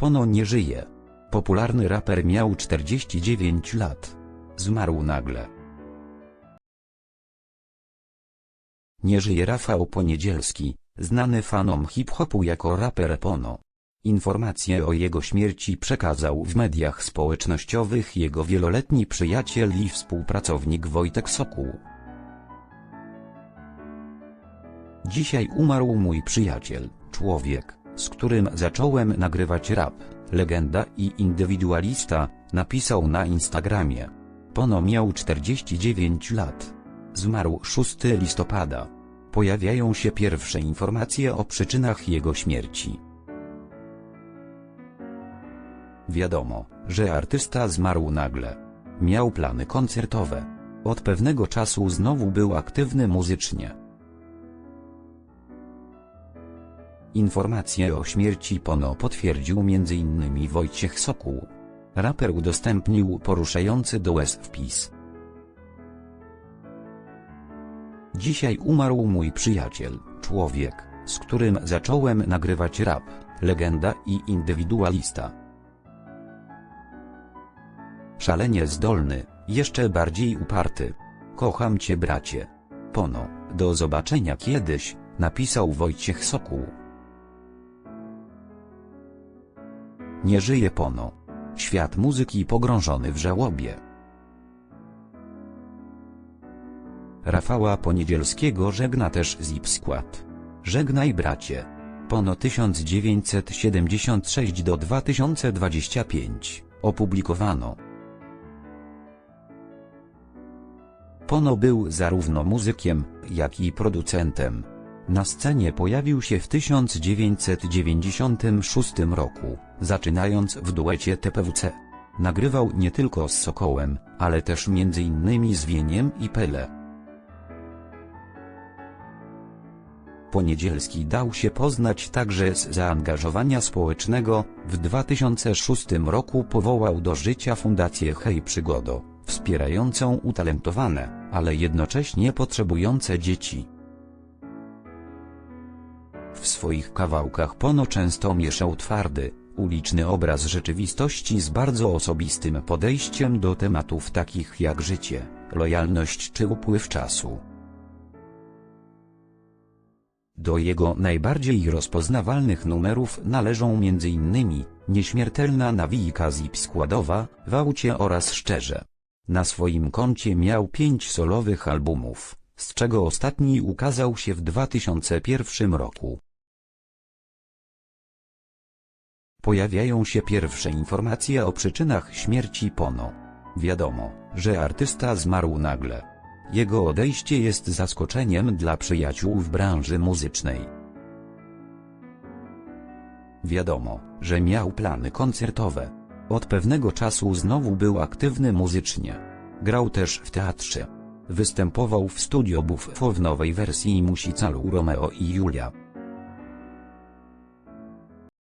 Pono nie żyje. Popularny raper miał 49 lat. Zmarł nagle. Nie żyje Rafał Poniedzielski, znany fanom hip-hopu jako raper Pono. Informacje o jego śmierci przekazał w mediach społecznościowych jego wieloletni przyjaciel i współpracownik Wojtek Sokół. Dzisiaj umarł mój przyjaciel, człowiek, z którym zacząłem nagrywać rap, legenda i indywidualista, napisał na Instagramie. Pono miał 49 lat. Zmarł 6 listopada. Pojawiają się pierwsze informacje o przyczynach jego śmierci. Wiadomo, że artysta zmarł nagle. Miał plany koncertowe. Od pewnego czasu znowu był aktywny muzycznie. Informacje o śmierci Pono potwierdził m.in. Wojciech Sokół. Raper udostępnił poruszający do łez wpis. Dzisiaj umarł mój przyjaciel, człowiek, z którym zacząłem nagrywać rap, legenda i indywidualista. Szalenie zdolny, jeszcze bardziej uparty. Kocham cię bracie. Pono, do zobaczenia kiedyś, napisał Wojciech Sokół. Nie żyje Pono. Świat muzyki pogrążony w żałobie. Rafała Poniedzielskiego żegna też Zip Skład. Żegnaj bracie. Pono 1976 do 2025 opublikowano. Pono był zarówno muzykiem, jak i producentem. Na scenie pojawił się w 1996 roku, zaczynając w duecie TPWC. Nagrywał nie tylko z Sokołem, ale też m.in. z Wieniem i Pele. Poniedzielski dał się poznać także z zaangażowania społecznego, w 2006 roku powołał do życia Fundację Hej Przygodo, wspierającą utalentowane, ale jednocześnie potrzebujące dzieci. Swoich kawałkach Pono często mieszał twardy, uliczny obraz rzeczywistości z bardzo osobistym podejściem do tematów takich jak życie, lojalność czy upływ czasu. Do jego najbardziej rozpoznawalnych numerów należą m.in. Nieśmiertelna nawijka zip składowa, w aucie oraz Szczerze. Na swoim koncie miał pięć solowych albumów, z czego ostatni ukazał się w 2001 roku. Pojawiają się pierwsze informacje o przyczynach śmierci Pono. Wiadomo, że artysta zmarł nagle. Jego odejście jest zaskoczeniem dla przyjaciół w branży muzycznej. Wiadomo, że miał plany koncertowe. Od pewnego czasu znowu był aktywny muzycznie. Grał też w teatrze. Występował w studio Buffo w nowej wersji Musicalu Romeo i Julia.